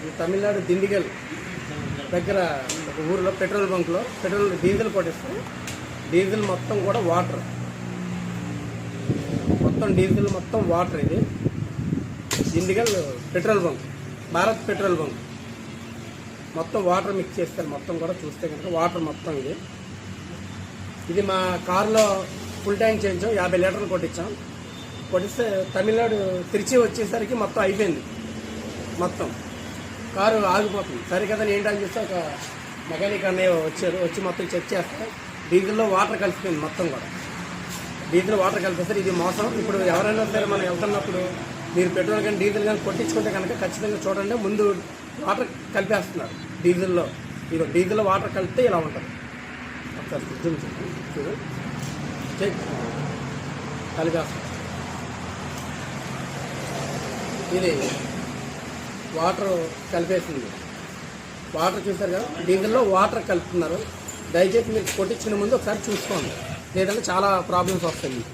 ఇది తమిళనాడు దిండిగల్ దగ్గర ఒక ఊరిలో పెట్రోల్ బంక్లో పెట్రోల్ డీజిల్ కొట్టిస్తే డీజిల్ మొత్తం కూడా వాటర్. మొత్తం డీజిల్ మొత్తం వాటర్ ఇది. Dindigul petrol bunk Bharat petrol bunk. మొత్తం వాటర్ మిక్స్ చేస్తారు మొత్తం కూడా చూస్తే కనుక వాటర్ మొత్తం ఇది. ఇది మా కారులో ఫుల్ ట్యాంక్ చేయించాం యాభై లీటర్లు కొట్టించాం. కొట్టిస్తే తమిళనాడు తిరిచి వచ్చేసరికి మొత్తం అయిపోయింది. మొత్తం. కారు ఆగిపోతుంది. సరే కదా ఏంటని చూస్తే ఒక మెకానిక్ అన్నయ్య వచ్చారు వచ్చి మొత్తం చెక్ చేస్తే డీజిల్లో వాటర్ కలిసిపోయింది మొత్తం కూడా. డీజిల్ వాటర్ కలిపేస్తారు ఇది మోసం. ఇప్పుడు ఎవరైనా సరే మనం వెళ్తున్నప్పుడు మీరు పెట్రోల్ కానీ డీజిల్ కానీ కొట్టించుకుంటే కనుక ఖచ్చితంగా చూడండి. ముందు వాటర్ కలిపేస్తున్నారు డీజిల్లో. ఇది డీజిల్లో వాటర్ కలిపితే ఇలా ఉంటుంది. ఒకసారి చూడు. కలిపేస్తారు ఇది వాటర్ కలిపేసింది. వాటర్ చూసారు కదా? డీజిల్లో వాటర్ కలుపుతున్నారు. దయచేసి మీరు కొట్టించిన ముందు ఒకసారి చూసుకోండి. లేదంటే చాలా ప్రాబ్లమ్స్ వస్తాయి.